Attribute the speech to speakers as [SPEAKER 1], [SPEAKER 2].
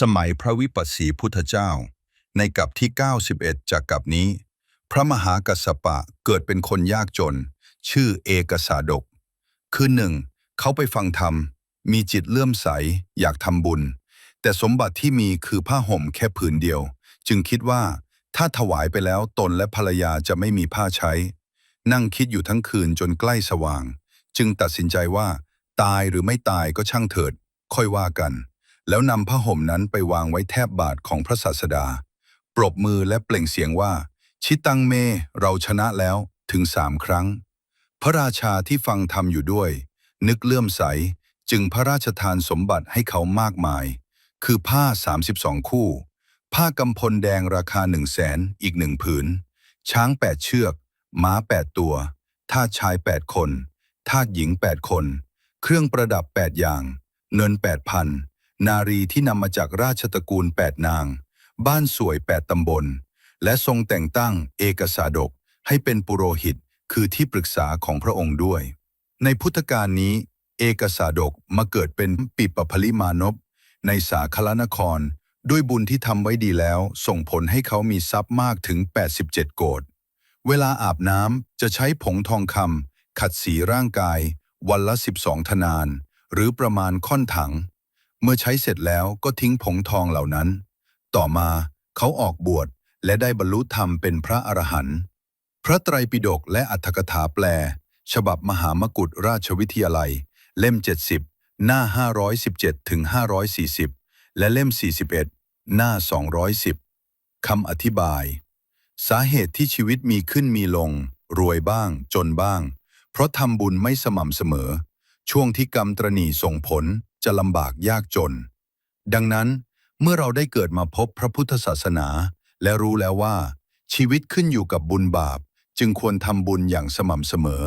[SPEAKER 1] สมัยพระวิปัสสีพุทธเจ้า ในกับที่ 91 จากกับนี้ พระมหากัสสปะเกิดเป็นคนยากจน ชื่อเอกสาดก คือหนึ่งเขาไปฟังธรรม มีจิตเลื่อมใส อยากทำบุญ แต่สมบัติที่มีคือผ้าห่มแค่ผืนเดียว จึงคิดว่าถ้าถวายไปแล้วตนและภรรยาจะไม่มีผ้าใช้ นั่งคิดอยู่ทั้งคืนจนใกล้สว่าง จึงตัดสินใจว่า ตายหรือไม่ตายก็ช่างเถิด ค่อยว่ากัน แล้วนำผ้าห่มนั้นไปวางไว้แทบบาทของพระศาสดา ปรบมือและเปล่งเสียงว่า ชิตังเม เราชนะแล้วถึงสามครั้ง พระราชาที่ฟังธรรมอยู่ด้วย นึกเลื่อมใสจึงพระราชทานสมบัติให้เขามากมาย คือผ้า 32 คู่ ผ้ากำพลแดงราคาหนึ่งแสนอีกหนึ่งผืน ช้างแปดเชือก ม้าแปดตัว ทาสชายแปดคน ทาสหญิงแปดคน เครื่องประดับแปดอย่าง เงินแปดพั นารีที่นำมาจากราชตระกูลแปดนาง บ้านสวยแปดตำบล และทรงแต่งตั้งเอกสาดกให้เป็นปุโรหิตคือที่ปรึกษาของพระองค์ด้วย ในพุทธกาลนี้ เอกสาดกมาเกิดเป็นปิปพลิมานพในสาคลนคร ด้วยบุญที่ทำไว้ดีแล้ว ส่งผลให้เขามีทรัพย์มากถึง 87 โกดเวลาอาบน้ำจะใช้ผงทองคำขัดสีร่างกาย วันละ 12ธนาน หรือประมาณค่อนถัง เมื่อใช้เสร็จแล้วก็ทิ้งผงทองเหล่านั้น ต่อมาเขาออกบวชและได้บรรลุธรรมเป็นพระอรหันต์พระไตรปิฎกและอัตถกถาแปล ฉบับมหามกุฏราชวิทยาลัย เล่ม 70 หน้า 517ถึง540 และเล่ม 41 หน้า 210 คำอธิบาย สาเหตุที่ชีวิตมีขึ้นมีลง รวยบ้าง จนบ้าง เพราะทำบุญไม่สม่ำเสมอ ช่วงที่กรรมตรณีส่งผล จะลำบากยากจน ดังนั้นเมื่อเราได้เกิดมาพบพระพุทธศาสนา และรู้แล้วว่า ชีวิตขึ้นอยู่กับบุญบาป จึงควรทำบุญอย่างสม่ำเสมอ